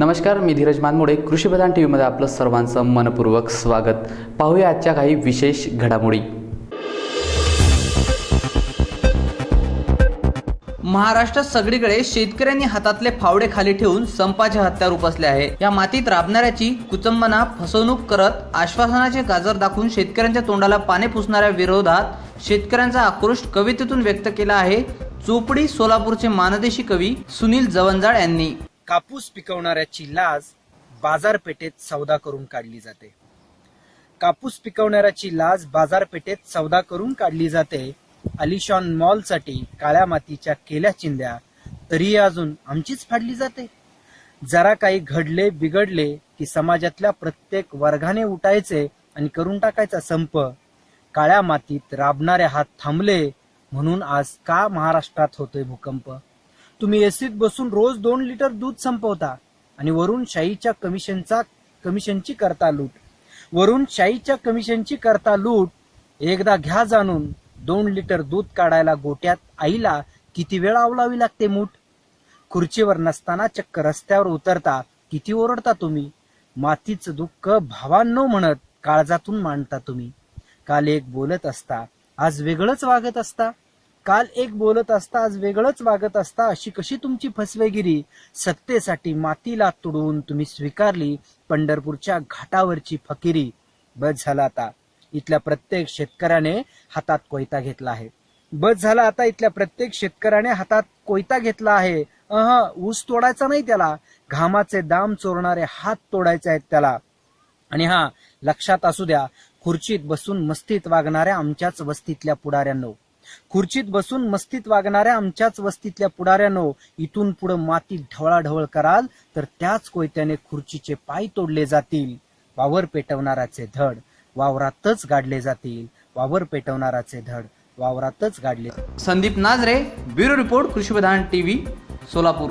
नमस्कार मी धीरज मानमोडे कृषीप्रधान टी व्हीमध्ये आपलं सर्वांचं मनपूर्वक स्वागत. पाहूया आजच्या काही विशेष घडामोडी. महाराष्ट्रात सगळीकडे शेतकऱ्यांनी हातातले फावडे खाली ठेवून संपाचे हत्यार उपसले आहे. या मातीत राबणाऱ्याची कुचंबना फसवणूक करत आश्वासनाचे गाजर दाखवून शेतकऱ्यांच्या तोंडाला पाने पुसणाऱ्या विरोधात शेतकऱ्यांचा आक्रोश कवितेतून व्यक्त केला आहे. चोपडी सोलापूरचे मानदेशी कवी सुनील जवंजाळ यांनी. कापूस पिकवणाऱ्याची लाज बाजारपेठेत सौदा करून काढली जाते. कापूस पिकवणाऱ्याची लाज बाजारपेठेत सौदा करून काढली जाते. अलिशॉन मॉलसाठी काळ्या मातीच्या केल्या चिंध्या तरीही अजून आमचीच फाडली जाते. जरा काही घडले बिघडले की समाजातल्या प्रत्येक वर्गाने उठायचे आणि करून टाकायचा संप. काळ्या मातीत राबणारे हात थांबले म्हणून आज का महाराष्ट्रात होतोय भूकंप? तुम्ही एसीत बसून रोज दोन लिटर दूध संपवता आणि वरून शाईच्या कमिशनचा कमिशनची करता लूट. वरून शाईच्या कमिशनची करता लूट एकदा घ्या जाणून दोन लिटर दूध काढायला गोट्यात आईला किती वेळ आवलावी लागते मूठ? खुर्चीवर नसताना चक्क रस्त्यावर उतरता किती ओरडता तुम्ही? मातीचं दुःख भावांनो म्हणत काळजातून मांडता तुम्ही. काल एक बोलत असता आज वेगळंच वागत असता. काल एक बोलत असता आज वेगळंच वागत असता अशी कशी तुमची फसवेगिरी? सत्तेसाठी मातीला तुडवून तुम्ही स्वीकारली पंढरपूरच्या घाटावरची फकिरी. बस झाला आता. इथल्या प्रत्येक शेतकऱ्याने हातात कोयता घेतला आहे. बस झाला आता इथल्या प्रत्येक शेतकऱ्याने हातात कोयता घेतला आहे. अह ऊस तोडायचा नाही त्याला. घामाचे दाम चोरणारे हात तोडायचे आहेत त्याला. आणि हा लक्षात असू द्या खुर्चीत बसून मस्तीत वागणाऱ्या आमच्याच वस्तीतल्या पुढाऱ्यांनो. खुर्चीत बसून मस्तीत वागणाऱ्या आमच्याच वस्तीतल्या पुढाऱ्यानो इथून पुढे मातीत ढवळाढवळ कराल तर त्याच कोयत्याने खुर्चीचे पाय तोडले जातील. वावर पेटवणाराचे धड वावरातच गाडले जातील. वावर पेटवणाराचे धड वावरातच गाडले Sandeep Najare bureau report Krushipradhan T V Solapur.